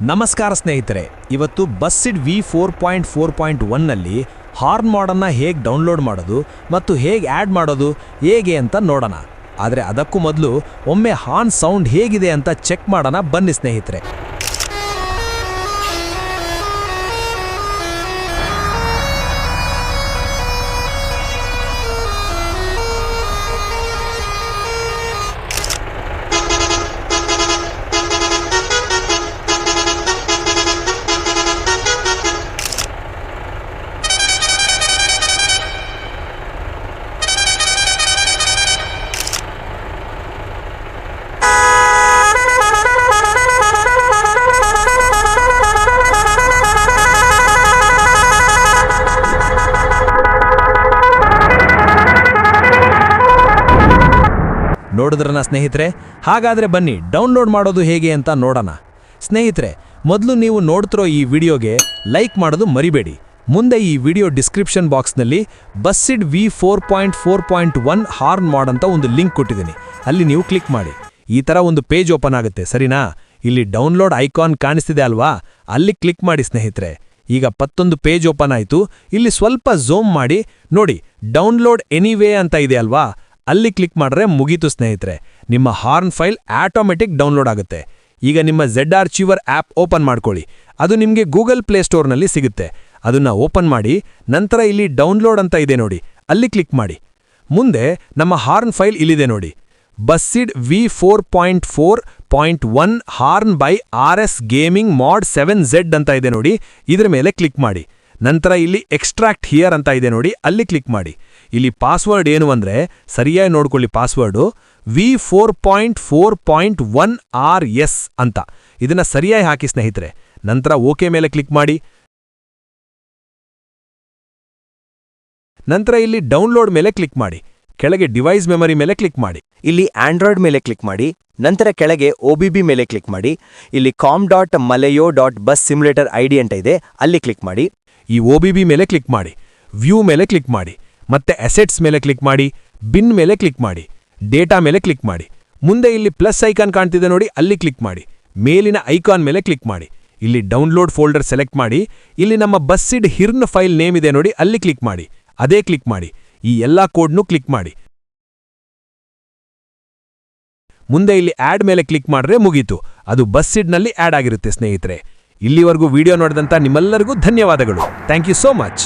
ನಮಸ್ಕಾರ ಸ್ನೇಹಿತರೆ, ಇವತ್ತು Bussid V four point four point ಒನ್ನಲ್ಲಿ ಹಾರ್ನ್ ಮಾಡನ್ನು ಹೇಗೆ ಡೌನ್ಲೋಡ್ ಮಾಡೋದು ಮತ್ತು ಹೇಗೆ ಆ್ಯಡ್ ಮಾಡೋದು ಹೇಗೆ ಅಂತ ನೋಡೋಣ. ಆದರೆ ಅದಕ್ಕೂ ಮೊದಲು ಒಮ್ಮೆ ಹಾರ್ನ್ ಸೌಂಡ್ ಹೇಗಿದೆ ಅಂತ ಚೆಕ್ ಮಾಡೋಣ ಬನ್ನಿ ಸ್ನೇಹಿತರೆ. ನೋಡಿದ್ರನ ಸ್ನೇಹಿತರೆ? ಹಾಗಾದರೆ ಬನ್ನಿ ಡೌನ್ಲೋಡ್ ಮಾಡೋದು ಹೇಗೆ ಅಂತ ನೋಡೋಣ. ಸ್ನೇಹಿತರೆ, ಮೊದಲು ನೀವು ನೋಡ್ತಿರೋ ಈ ವಿಡಿಯೋಗೆ ಲೈಕ್ ಮಾಡೋದು ಮರಿಬೇಡಿ. ಮುಂದೆ ಈ ವಿಡಿಯೋ ಡಿಸ್ಕ್ರಿಪ್ಷನ್ ಬಾಕ್ಸ್ನಲ್ಲಿ Bussid V four point four point one horn mod ಅಂತ ಒಂದು ಲಿಂಕ್ ಕೊಟ್ಟಿದ್ದೀನಿ. ಅಲ್ಲಿ ನೀವು ಕ್ಲಿಕ್ ಮಾಡಿ. ಈ ಥರ ಒಂದು ಪೇಜ್ ಓಪನ್ ಆಗುತ್ತೆ, ಸರಿನಾ? ಇಲ್ಲಿ ಡೌನ್ಲೋಡ್ ಐಕಾನ್ ಕಾಣಿಸ್ತಿದೆ ಅಲ್ವಾ? ಅಲ್ಲಿ ಕ್ಲಿಕ್ ಮಾಡಿ ಸ್ನೇಹಿತರೆ. ಈಗ ಪತ್ತೊಂದು ಪೇಜ್ ಓಪನ್ ಆಯಿತು. ಇಲ್ಲಿ ಸ್ವಲ್ಪ ಝೂಮ್ ಮಾಡಿ. ನೋಡಿ ಡೌನ್ಲೋಡ್ ಎನಿವೇ ಅಂತ ಇದೆ ಅಲ್ವಾ? ಅಲ್ಲಿ ಕ್ಲಿಕ್ ಮಾಡಿದ್ರೆ ಮುಗೀತು ಸ್ನೇಹಿತರೆ. ನಿಮ್ಮ ಹಾರ್ನ್ ಫೈಲ್ ಆಟೋಮೆಟಿಕ್ ಡೌನ್ಲೋಡ್ ಆಗುತ್ತೆ. ಈಗ ನಿಮ್ಮ ಝೆಡ್ ಆರ್ಚಿವರ್ ಆ್ಯಪ್ ಓಪನ್ ಮಾಡ್ಕೊಳ್ಳಿ. ಅದು ನಿಮಗೆ ಗೂಗಲ್ ಪ್ಲೇ ಸ್ಟೋರ್ನಲ್ಲಿ ಸಿಗುತ್ತೆ. ಅದನ್ನು ಓಪನ್ ಮಾಡಿ, ನಂತರ ಇಲ್ಲಿ ಡೌನ್ಲೋಡ್ ಅಂತ ಇದೆ ನೋಡಿ. ಅಲ್ಲಿ ಕ್ಲಿಕ್ ಮಾಡಿ. ಮುಂದೆ ನಮ್ಮ ಹಾರ್ನ್ ಫೈಲ್ ಇಲ್ಲಿದೆ ನೋಡಿ. Bussid V four point four point one horn by R S gaming mod seven Z ಅಂತ ಇದೆ ನೋಡಿ. ಇದರ ಮೇಲೆ ಕ್ಲಿಕ್ ಮಾಡಿ. ನಂತರ ಇಲ್ಲಿ ಎಕ್ಸ್ಟ್ರಾಕ್ಟ್ ಹಿಯರ್ ಅಂತ ಇದೆ ನೋಡಿ, ಅಲ್ಲಿ ಕ್ಲಿಕ್ ಮಾಡಿ. ಇಲ್ಲಿ ಪಾಸ್ವರ್ಡ್ ಏನು ಅಂದರೆ, ಸರಿಯಾಗಿ ನೋಡ್ಕೊಳ್ಳಿ password V four point four point one R S ಅಂತ. ಇದನ್ನ ಸರಿಯಾಗಿ ಹಾಕಿ ಸ್ನೇಹಿತರೆ. ನಂತರ ಓಕೆ ಮೇಲೆ ಕ್ಲಿಕ್ ಮಾಡಿ. ನಂತರ ಇಲ್ಲಿ ಡೌನ್ಲೋಡ್ ಮೇಲೆ ಕ್ಲಿಕ್ ಮಾಡಿ. ಕೆಳಗೆ ಡಿವೈಸ್ ಮೆಮರಿ ಮೇಲೆ ಕ್ಲಿಕ್ ಮಾಡಿ. ಇಲ್ಲಿ ಆಂಡ್ರಾಯ್ಡ್ ಮೇಲೆ ಕ್ಲಿಕ್ ಮಾಡಿ. ನಂತರ ಕೆಳಗೆ ಒಬಿಬಿ ಮೇಲೆ ಕ್ಲಿಕ್ ಮಾಡಿ. ಇಲ್ಲಿ com dot Maleo dot bus simulator ID ಅಂತ ಇದೆ. ಅಲ್ಲಿ ಕ್ಲಿಕ್ ಮಾಡಿ. ಈ ಒಬಿಬಿ ಮೇಲೆ ಕ್ಲಿಕ್ ಮಾಡಿ, ವ್ಯೂ ಮೇಲೆ ಕ್ಲಿಕ್ ಮಾಡಿ, ಮತ್ತೆ ಅಸೆಟ್ಸ್ ಮೇಲೆ ಕ್ಲಿಕ್ ಮಾಡಿ, ಬಿನ್ ಮೇಲೆ ಕ್ಲಿಕ್ ಮಾಡಿ, ಡೇಟಾ ಮೇಲೆ ಕ್ಲಿಕ್ ಮಾಡಿ, ಮುಂದೆ ಇಲ್ಲಿ ಪ್ಲಸ್ ಐಕಾನ್ ಕಾಣ್ತಿದೆ ನೋಡಿ, ಅಲ್ಲಿ ಕ್ಲಿಕ್ ಮಾಡಿ, ಮೇಲಿನ ಐಕಾನ್ ಮೇಲೆ ಕ್ಲಿಕ್ ಮಾಡಿ, ಇಲ್ಲಿ ಡೌನ್ಲೋಡ್ ಫೋಲ್ಡರ್ ಸೆಲೆಕ್ಟ್ ಮಾಡಿ, ಇಲ್ಲಿ ನಮ್ಮ ಬಸ್ಸಿಡ್ ಹಿರ್ನ್ ಫೈಲ್ ನೇಮ್ ಇದೆ ನೋಡಿ, ಅಲ್ಲಿ ಕ್ಲಿಕ್ ಮಾಡಿ, ಅದೇ ಕ್ಲಿಕ್ ಮಾಡಿ, ಈ ಎಲ್ಲ ಕೋಡ್ನು ಕ್ಲಿಕ್ ಮಾಡಿ. ಮುಂದೆ ಇಲ್ಲಿ ಆ್ಯಡ್ ಮೇಲೆ ಕ್ಲಿಕ್ ಮಾಡಿದ್ರೆ ಮುಗೀತು, ಅದು ಬಸ್ಸಿಡ್ನಲ್ಲಿ ಆ್ಯಡ್ ಆಗಿರುತ್ತೆ ಸ್ನೇಹಿತರೆ. ಇಲ್ಲಿವರೆಗೂ ವಿಡಿಯೋ ನೋಡಿದಂಥ ನಿಮ್ಮೆಲ್ಲರಿಗೂ ಧನ್ಯವಾದಗಳು. Thank you so much